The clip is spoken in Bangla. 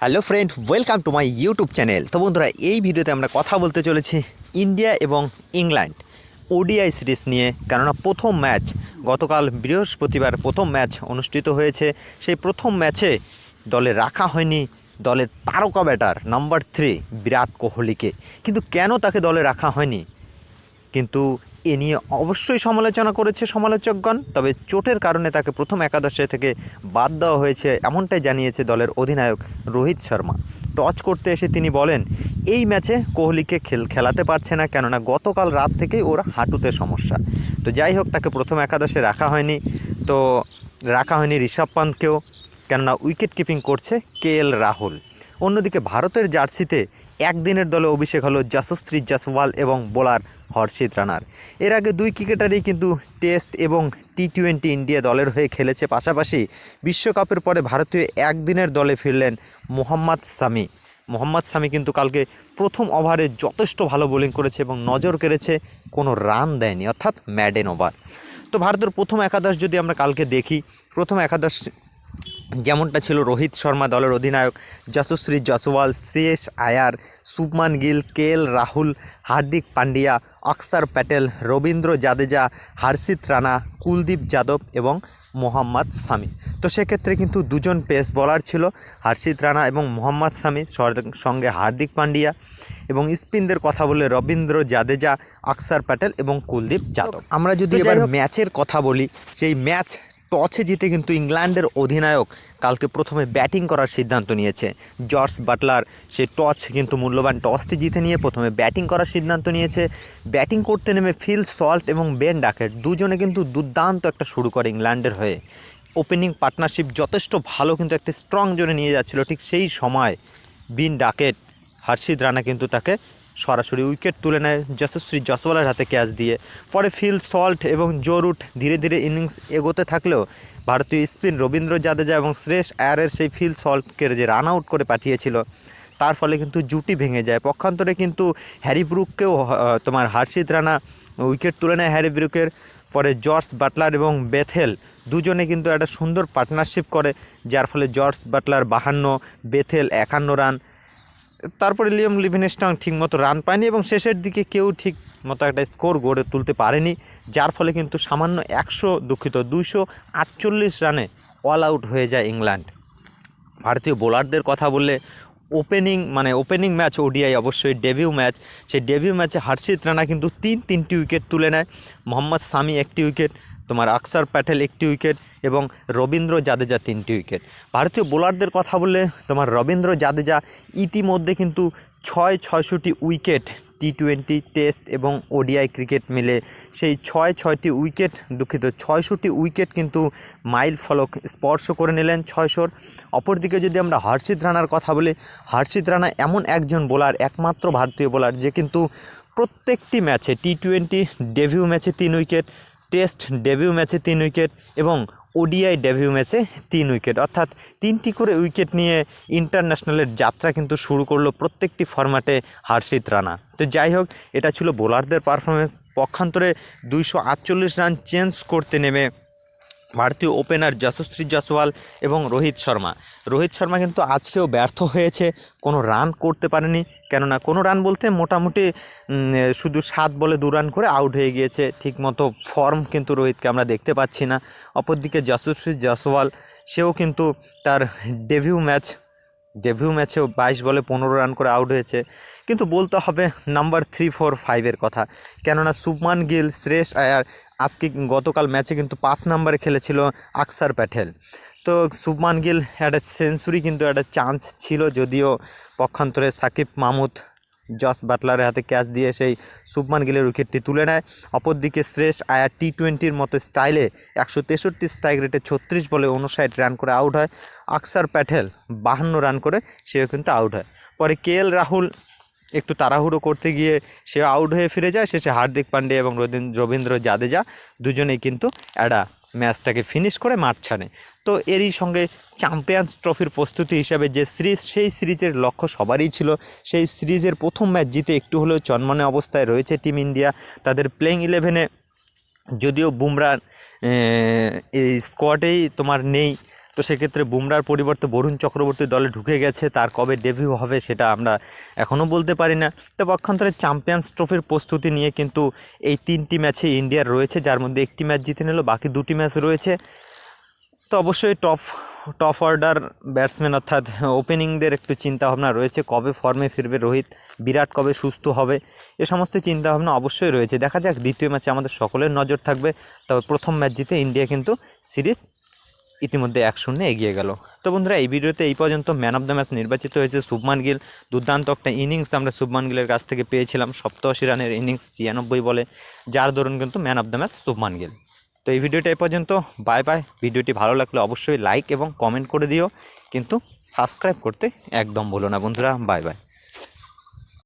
Hello friend, welcome to my YouTube channel. তো বন্ধুরা, এই ভিডিওতে আমরা কথা বলতে চলেছি ইন্ডিয়া এবং ইংল্যান্ড ওডিআই সিরিজ নিয়ে। কেননা প্রথম ম্যাচ, গতকাল বৃহস্পতিবার প্রথম ম্যাচ অনুষ্ঠিত হয়েছে। সেই প্রথম ম্যাচে দলে রাখা হয়নি দলের তারকা ব্যাটার নাম্বার থ্রি বিরাট কোহলিকে। কিন্তু কেন তাকে দলে রাখা হয়নি? কিন্তু এ নিয়ে অবশ্যই সমালোচনা করেছে সমালোচকগণ, তবে চোটের কারণে তাকে প্রথম একাদশে থেকে বাদ দেওয়া হয়েছে এমনটাই জানিয়েছে দলের অধিনায়ক রোহিত শর্মা। টচ করতে এসে তিনি বলেন, এই ম্যাচে কোহলিকে খেল, খেলাতে পারছে না, কেননা গতকাল রাত থেকেই ওর হাঁটুতে সমস্যা। তো যাই হোক, তাকে প্রথম একাদশে রাখা হয়নি। তো রাখা হয়নি ঋষভ পান্তকেও, কেননা উইকেট কিপিং করছে কে এল রাহুল। অন্যদিকে ভারতের জার্সিতে একদিনের দলে অভিষেক হলো যশস্ত্রী জাসওয়াল এবং বোলার হর্ষিত রানার। এর আগে দুই ক্রিকেটারই কিন্তু টেস্ট এবং টি টোয়েন্টি ইন্ডিয়া দলের হয়ে খেলেছে। পাশাপাশি বিশ্বকাপের পরে ভারতীয় একদিনের দলে ফিরলেন মোহাম্মদ সামি মোহাম্মদ সামি কিন্তু কালকে প্রথম ওভারে যথেষ্ট ভালো বোলিং করেছে এবং নজর কেড়েছে, কোনো রান দেয়নি, অর্থাৎ ম্যাডেন ওভার। তো ভারতের প্রথম একাদশ যদি আমরা কালকে দেখি, প্রথম একাদশ যেমনটা ছিল রোহিত শর্মা দলের অধিনায়ক যশশ্রী জসওয়াল শ্রেয়স আয়ার শুভমান গিল কে এল রাহুল হার্দিক পান্ডিয়া অক্সার প্যাটেল রবীন্দ্র জাদেজা হর্ষিত রানা কুলদীপ যাদব এবং মোহাম্মদ সামি তো সেক্ষেত্রে কিন্তু দুজন পেস বলার ছিল হর্ষিত রানা এবং মোহাম্মদ সামি সঙ্গে হার্দিক পান্ডিয়া এবং স্পিনদের কথা বলে রবীন্দ্র জাদেজা অক্সার প্যাটেল এবং কুলদীপ যাদব। আমরা যদি এবার ম্যাচের কথা বলি সেই ম্যাচ টসে জিতে কিন্তু ইংল্যান্ডের অধিনায়ক কালকে প্রথমে ব্যাটিং করার সিদ্ধান্ত নিয়েছে। জর্জ বাটলার সে টস কিন্তু মূল্যবান টসটি জিতে নিয়ে প্রথমে ব্যাটিং করার সিদ্ধান্ত নিয়েছে। ব্যাটিং করতে নেমে ফিল সল্ট এবং বেন ডাকেট দুজনে কিন্তু দুর্দান্ত একটা শুরু করে ইংল্যান্ডের হয়ে। ওপেনিং পার্টনারশিপ যথেষ্ট ভালো কিন্তু একটা স্ট্রং জোনে নিয়ে যাচ্ছিল। ঠিক সেই সময় বিন ডাকেট হর্ষিত রানা কিন্তু তাকে সরাসরি উইকেট তুলে নেয় যশস্বী জসওয়ালের হাতে ক্যাচ দিয়ে। পরে ফিল সল্ট এবং জোরুট ধীরে ধীরে ইনিংস এগোতে থাকলেও ভারতীয় স্পিন রবীন্দ্র জাদেজা এবং শ্রেষ আয়ারের সেই ফিল সল্টকে যে রান আউট করে পাঠিয়েছিল, তার ফলে কিন্তু জুটি ভেঙে যায়। পক্ষান্তরে কিন্তু হ্যারি ব্রুককেও তোমার হার্ষিত রানা উইকেট তুলে নেয় হ্যারি ব্রুকের। পরে জর্জ বাটলার এবং বেথেল দুজনে কিন্তু একটা সুন্দর পার্টনারশিপ করে, যার ফলে জর্জ বাটলার বাহান্ন, বেথেল একান্ন রান তারপরে লিয়াম লিভিনস্টন ঠিকমতো রান পায়নি এবং শেষের দিকে কেউ ঠিক মতো একটা স্কোর গড়ে তুলতে পারেনি, যার ফলে কিন্তু সামান্য একশো দুঃখিত দুশো আটচল্লিশ রানে অল আউট হয়ে যায় ইংল্যান্ড। ভারতীয় বোলারদের কথা বললে ওপেনিং মানে ওপেনিং ম্যাচ ওডিআই অবশ্যই ডেবিউ ম্যাচ সেই ডেবিউ ম্যাচে হর্ষিত রানা কিন্তু তিন তিনটি উইকেট তুলে নেয়। মোহাম্মদ সামি একটি উইকেট তোমার আকসার প্যাটেল একটি উইকেট এবং রবীন্দ্র জাদেজা তিনটি উইকেট। ভারতীয় বোলারদের কথা বললে তোমার রবীন্দ্র জাদেজা ইতিমধ্যে কিন্তু ছয় ছয়শোটি উইকেট টি টোয়েন্টি টেস্ট এবং ওডিআই ক্রিকেট মিলে সেই ছয় ছয়টি উইকেট, দুঃখিত ছয়শোটি উইকেট কিন্তু মাইল ফলক স্পর্শ করে নিলেন ছয়শোর। অপরদিকে যদি আমরা হর্ষিত রানার কথা বলি, হর্ষিত রানা এমন একজন বোলার, একমাত্র ভারতীয় বোলার যে কিন্তু প্রত্যেকটি ম্যাচে টি টোয়েন্টি ডেভিউ ম্যাচে তিন উইকেট টেস্ট ডেবিউ ম্যাচে তিন উইকেট এবং ওডিআই ডেবিউ ম্যাচে তিন উইকেট। অর্থাৎ তিনটি করে উইকেট নিয়ে ইন্টারন্যাশনালের যাত্রা কিন্তু শুরু করল প্রত্যেকটি ফরম্যাটে হার্ষিত রানা। তো যাই হোক, এটা ছিল বোলারদের পারফরমেন্স পক্ষান্তরে দুইশো আটচল্লিশ রান চেঞ্জ করতে নেমে ভারতীয় ওপেনার যশস্বী জয়সওয়াল এবং রোহিত শর্মা। রোহিত শর্মা কিন্তু আজকেও ব্যর্থ হয়েছে, কোনো রান করতে পারেনি, কেননা কোনো রান বলতে মোটামুটি শুধু সাত বলে দু রান করে আউট হয়ে গিয়েছে, ঠিকমতো ফর্ম কিন্তু রোহিতকে আমরা দেখতে পাচ্ছি না। অপরদিকে যশস্বী জয়সওয়াল, সেও কিন্তু তার ডেভিউ ম্যাচ ডেভিউ ম্যাচেও বাইশ বলে পনেরো রান করে আউট হয়েছে। কিন্তু বলতে হবে নাম্বার থ্রি ফোর ফাইভের কথা। কেননা শুভমান গিল শ্রেষ আয়ার আজকে গতকাল ম্যাচে কিন্তু পাঁচ নম্বরে খেলেছিল আকসার প্যাটেল। তো শুভমান গিল একটা সেঞ্চুরি কিন্তু একটা চান্স ছিল, যদিও পক্ষান্তরে সাকিব মাহমুদ জস বাটলারের হাতে ক্যাচ দিয়ে সেই শুভমান গিলের উইকেটটি তুলে নেয়। অপরদিকে শ্রেষ আয়া টি টোয়েন্টির মতো স্টাইলে একশো তেষট্টি স্ট্রাইক রেটে ছত্রিশ বলে উনষাট রান করে আউট হয়। আকসার প্যাটেল বাহান্ন রান করে সেও কিন্তু আউট হয়। পরে কে এল রাহুল একটু তাড়াহুড়ো করতে গিয়ে সে আউট হয়ে ফিরে যায়। শেষে হার্দিক পান্ডে এবং রবীন- রবীন্দ্র জাদেজা দুজনেই কিন্তু একটা ম্যাচটাকে ফিনিশ করে মাঠ ছাড়ে। তো এরই সঙ্গে চ্যাম্পিয়ন্স ট্রফির প্রস্তুতি হিসাবে যে সিরিজ সেই সিরিজের লক্ষ্য সবারই ছিল। সেই সিরিজের প্রথম ম্যাচ জিতে একটু হলেও চনমনে অবস্থায় রয়েছে টিম ইন্ডিয়া তাদের প্লেইং ইলেভেনে যদিও বুমরা এই স্কোয়াডেই তোমার নেই তো সেক্ষেত্রে বুমরার পরিবর্তে বরুণ চক্রবর্তী দলে ঢুকে গেছে, তার কবে ডেবিউ হবে সেটা আমরা এখনও বলতে পারি না। তো পক্ষান্তরে চ্যাম্পিয়ন্স ট্রফির প্রস্তুতি নিয়ে কিন্তু এই তিনটি ম্যাচে ইন্ডিয়ার রয়েছে, যার মধ্যে একটি ম্যাচ জিতে নিল, বাকি দুটি ম্যাচ রয়েছে। তো অবশ্যই টপ টপ অর্ডার ব্যাটসম্যান অর্থাৎ ওপেনিংদের একটু চিন্তাভাবনা রয়েছে, কবে ফর্মে ফিরবে রোহিত, বিরাট কবে সুস্থ হবে, এ সমস্ত চিন্তাভাবনা অবশ্যই রয়েছে। দেখা যাক, দ্বিতীয় ম্যাচে আমাদের সকলের নজর থাকবে, তবে প্রথম ম্যাচ জিতে ইন্ডিয়া কিন্তু সিরিজ ইতিমধ্যে এক শূন্যে এগিয়ে গেল। তো বন্ধুরা, এই ভিডিওতে এই পর্যন্ত ম্যান অফ দ্য ম্যাচ নির্বাচিত হয়েছে শুভমান গিল। দুর্দান্ত একটা ইনিংস আমরা শুভমান গিলের কাছ থেকে পেয়েছিলাম সপ্তাশি রানের ইনিংস ছিয়ানব্বই বলে, যার দরুন কিন্তু man of the match Shubman Gill. তো এই ভিডিওটা এই পর্যন্ত বাই বাই ভিডিওটি ভালো লাগলে অবশ্যই লাইক এবং কমেন্ট করে দিও, কিন্তু সাবস্ক্রাইব করতে একদম ভুলো না বন্ধুরা বাই বাই